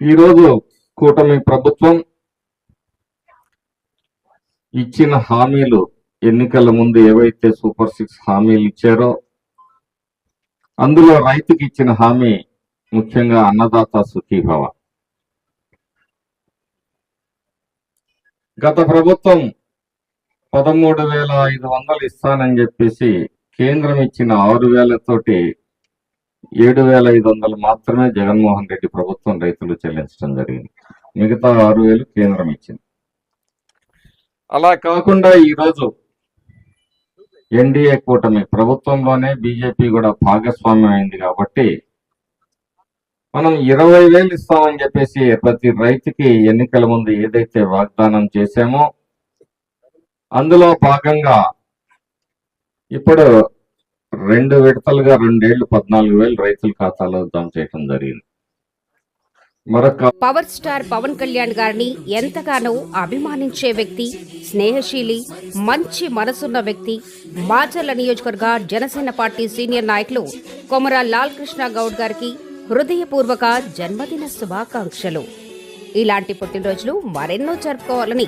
ఈరోజు కూటమి ప్రభుత్వం ఇచ్చిన హామీలు ఎన్నికల ముందు ఏవైతే సూపర్ సిక్స్ హామీలు ఇచ్చారో అందులో రైతుకి ఇచ్చిన హామీ ముఖ్యంగా అన్నదాత సుఖీభవ. గత ప్రభుత్వం పదమూడు వేల ఐదు వందలు ఇస్తానని చెప్పేసి కేంద్రం ఇచ్చిన ఆరు వేలతోటి ఏడు వేల ఐదు వందలు మాత్రమే జగన్మోహన్ రెడ్డి ప్రభుత్వం రైతులు చెల్లించడం జరిగింది. మిగతా ఆరు వేలు కేంద్రం ఇచ్చింది. అలా కాకుండా ఈరోజు ఎన్డీఏ కూటమి ప్రభుత్వంలోనే బీజేపీ కూడా భాగస్వామ్యం అయింది కాబట్టి మనం ఇరవై వేలు ఇస్తామని చెప్పేసి ప్రతి రైతుకి ఎన్నికల ముందు ఏదైతే వాగ్దానం చేశామో అందులో భాగంగా ఇప్పుడు రెండు విడతలుగా రెండేళ్ళు పద్నాలుగు వేలు రైతుల ఖాతాలో జమ చేయడం జరిగింది. మరొక పవర్ స్టార్ పవన్ కళ్యాణ్ గారిని ఎంతగానో అభిమానించే వ్యక్తి స్నేహశీలి మంచి మనసున్న వ్యక్తి మాచర్ల నియోజకవర్గ జనసేన పార్టీ సీనియర్ నాయకులు కొమరా లాల్ కృష్ణ గౌడ్ గారికి హృదయపూర్వక జన్మదిన శుభాకాంక్షలు. ఇలాంటి పుట్టినరోజులు మరెన్నో జరుపుకోవాలని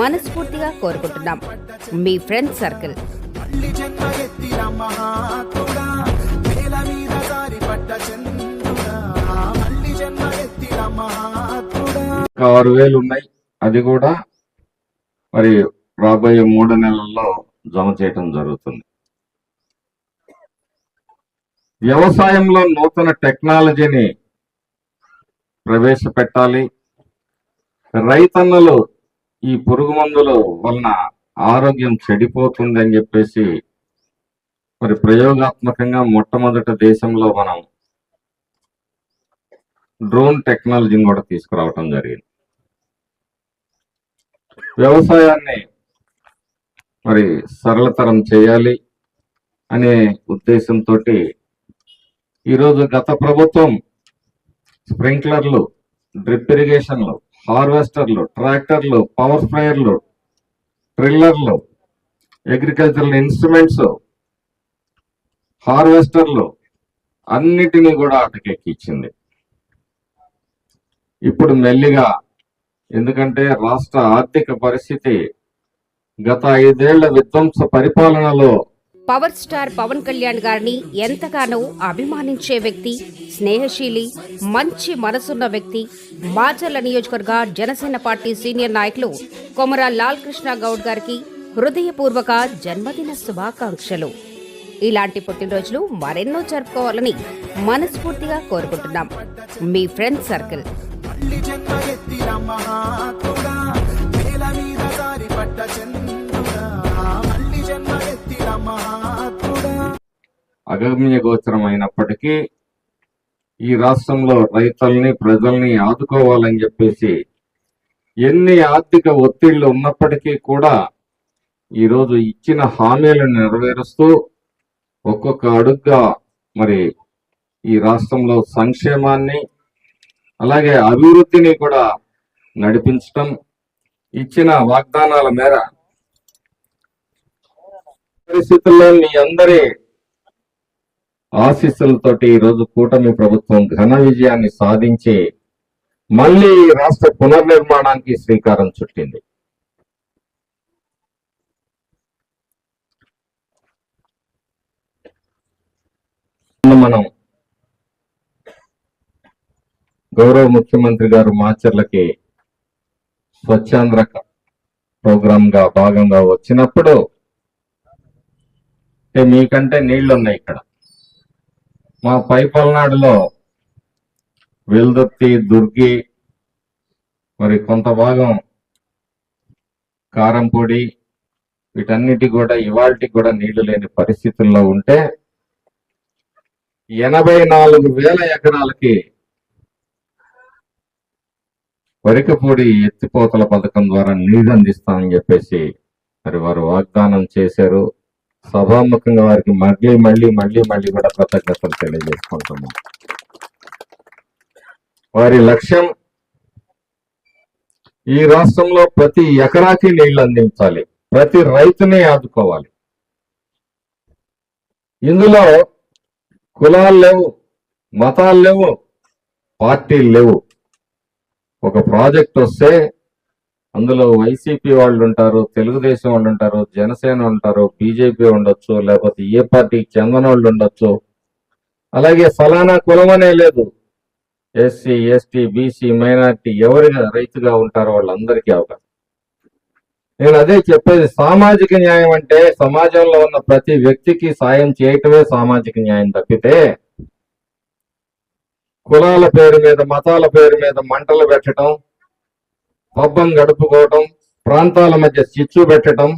మనస్ఫూర్తిగా కోరుకుంటున్నాం. మీ ఫ్రెండ్ సర్కిల్. మళ్ళీ జన్మ ఎత్తిన మహాత్ముడా నేల మీద దారి పడ్డ చంద్రుడా మళ్ళీ జన్మ ఎత్తిన మహాత్ముడా. ఆరు వేలు ఉన్నాయి. అది కూడా మరి రాబోయే మూడు నెలల్లో జమ చేయటం జరుగుతుంది. వ్యవసాయంలో నూతన టెక్నాలజీని ప్రవేశపెట్టాలి. రైతన్నలు ఈ పురుగు మందులు వలన ఆరోగ్యం చెడిపోతుంది అని చెప్పేసి మరి ప్రయోగాత్మకంగా మొట్టమొదట దేశంలో మనం డ్రోన్ టెక్నాలజీని కూడా తీసుకురావటం జరిగింది. వ్యవసాయాన్ని మరి సరళతరం చేయాలి అనే ఉద్దేశంతో ఈరోజు గత ప్రభుత్వం స్ప్రింక్లర్లు డ్రిప్ ఇరిగేషన్లు హార్వెస్టర్లు ట్రాక్టర్లు పవర్ స్ప్రేయర్లు ట్రిల్లర్లు అగ్రికల్చరల్ ఇన్స్ట్రుమెంట్స్ హార్వెస్టర్లు అన్నిటినీ కూడా అటకెక్కిచ్చింది. ఇప్పుడు మెల్లిగా ఎందుకంటే రాష్ట్ర ఆర్థిక పరిస్థితి గత ఐదేళ్ళ విధ్వంస పరిపాలనలో పవర్ స్టార్ పవన్ కళ్యాణ్ గారిని ఎంతగానో అభిమానించే వ్యక్తి స్నేహశీలి మంచి మనసున్న వ్యక్తి మాచర్ల నియోజకవర్గ జనసేన పార్టీ సీనియర్ నాయకులు కొమర లాల్ కృష్ణ గౌడ్ గారికి హృదయపూర్వక జన్మదిన శుభాకాంక్షలు. ఇలాంటి పుట్టినరోజులు మరెన్నో జరుపుకోవాలని మనస్ఫూర్తిగా కోరుకుంటున్నాం. మీ ఫ్రెండ్ సర్కిల్. మళ్ళీ అగమ్య గోచరం అయినప్పటికీ ఈ రాష్ట్రంలో రైతుల్ని ప్రజల్ని ఆదుకోవాలని చెప్పేసి ఎన్ని ఆర్థిక ఒత్తిళ్ళు ఉన్నప్పటికీ కూడా ఈరోజు ఇచ్చిన హామీలను నెరవేరుస్తూ ఒక్కొక్క అడుగ్గా మరి ఈ రాష్ట్రంలో సంక్షేమాన్ని అలాగే అభివృద్ధిని కూడా నడిపించటం ఇచ్చిన వాగ్దానాల మేర పరిస్థితుల్లో మీ అందరి ఆశీస్సులతోటి ఈరోజు కూటమి ప్రభుత్వం ఘన విజయాన్ని సాధించి మళ్ళీ ఈ రాష్ట్ర పునర్నిర్మాణానికి శ్రీకారం చుట్టింది. మనం గౌరవ ముఖ్యమంత్రి గారు మాచర్లకి స్వచ్ఛాంధ్ర ప్రోగ్రామ్గా భాగంగా వచ్చినప్పుడు అంటే మీకంటే నీళ్ళు ఉన్నాయి ఇక్కడ. మా పై పల్నాడులో వెల్దుర్తి దుర్గి మరి కొంత భాగం కారంపొడి వీటన్నిటి కూడా ఇవాళకి కూడా నీళ్ళు లేని పరిస్థితుల్లో ఉంటే ఎనభై నాలుగు వేల ఎకరాలకి వరికపూడి ఎత్తిపోతల పథకం ద్వారా నీళ్ళు అందిస్తామని చెప్పేసి మరి వారు వాగ్దానం చేశారు. సభాముఖంగా వారికి మళ్ళీ మళ్ళీ మళ్ళీ మళ్ళీ కూడా కృతజ్ఞతలు తెలియజేసుకుంటున్నాం. వారి లక్ష్యం ఈ రాష్ట్రంలో ప్రతి ఎకరాకి నీళ్ళు అందించాలి. ప్రతి రైతుని ఆదుకోవాలి. ఇందులో కులాలు లేవు మతాలు లేవు పార్టీలు లేవు. ఒక ప్రాజెక్ట్ వస్తే అందులో వైసీపీ వాళ్ళు ఉంటారు తెలుగుదేశం వాళ్ళు ఉంటారు జనసేన ఉంటారు బీజేపీ ఉండొచ్చు లేకపోతే ఏ పార్టీకి చెందిన వాళ్ళు ఉండొచ్చు. అలాగే ఫలానా కులం అనే లేదు. ఎస్సీ ఎస్టీ బీసీ మైనార్టీ ఎవరిగా రైతుగా ఉంటారో వాళ్ళందరికీ అవకాశం. నేను అదే చెప్పేది సామాజిక న్యాయం అంటే సమాజంలో ఉన్న ప్రతి వ్యక్తికి సాయం చేయటమే సామాజిక న్యాయం తప్పితే కులాల పేరు మీద మతాల పేరు మీద మంటలు పెట్టడం పబ్బం గడుపుకోవటం ప్రాంతాల మధ్య చిచ్చు పెట్టడం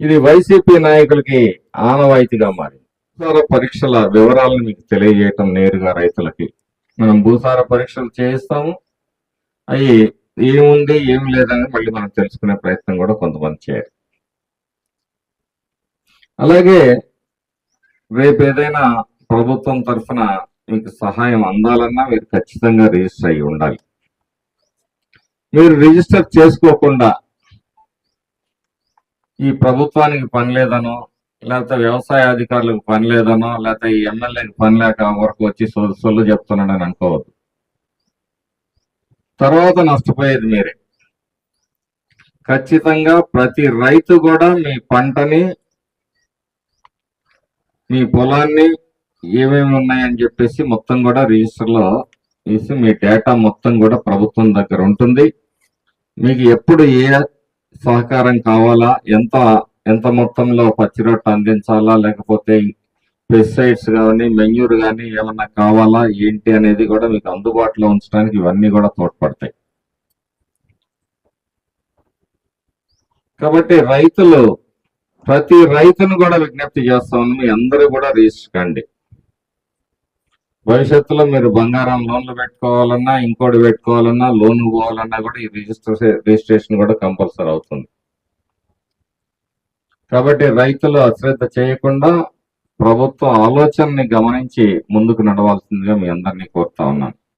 ఇది వైసీపీ నాయకులకి ఆనవాయితీగా మారింది. భూసార పరీక్షల వివరాలను మీకు తెలియజేయటం నేరుగా రైతులకి. మనం భూసార పరీక్షలు చేయిస్తాము. అవి ఏముంది ఏం లేదని మళ్ళీ మనం తెలుసుకునే ప్రయత్నం కూడా కొంతమంది చేయాలి. అలాగే రేపు ఏదైనా ప్రభుత్వం తరఫున మీకు సహాయం అందాలన్నా మీరు ఖచ్చితంగా రిజిస్టర్ అయ్యి ఉండాలి. మీరు రిజిస్టర్ చేసుకోకుండా ఈ ప్రభుత్వానికి పని లేదనో లేకపోతే వ్యవసాయ అధికారులకు పని లేదనో లేకపోతే ఈ ఎమ్మెల్యేకి పని లేక వరకు వచ్చి సొల్లు చెప్తున్నాడని అనుకోవద్దు. తర్వాత నష్టపోయేది మీరే. ఖచ్చితంగా ప్రతి రైతు కూడా మీ పంటని మీ పొలాన్ని ఏమేమి ఉన్నాయని చెప్పేసి మొత్తం కూడా రిజిస్టర్లో వేసి మీ డేటా మొత్తం కూడా ప్రభుత్వం దగ్గర ఉంటుంది. మీకు ఎప్పుడు ఏ సహకారం కావాలా? ఎంత ఎంత మొత్తంలో పచ్చి రొట్టె అందించాలా? లేకపోతే పెస్టిసైడ్స్ కానీ మెన్యూర్ కానీ ఏమన్నా కావాలా? ఏంటి అనేది కూడా మీకు అందుబాటులో ఉంచడానికి ఇవన్నీ కూడా తోడ్పడతాయి. కాబట్టి రైతులు ప్రతి రైతును కూడా విజ్ఞప్తి చేస్తామని మీ అందరూ కూడా రిజిస్టర్ కండి. భవిష్యత్తులో మీరు బంగారం లోన్లు పెట్టుకోవాలన్నా ఇంకోటి పెట్టుకోవాలన్నా లోన్ పోవాలన్నా కూడా ఈ రిజిస్టర్ రిజిస్ట్రేషన్ కూడా కంపల్సరీ అవుతుంది. కాబట్టి రైతులు అశ్రద్ధ చేయకుండా ప్రభుత్వ ఆలోచనని గమనించి ముందుకు నడవాల్సిందిగా మీ అందరినీ కోరుతా ఉన్నాను.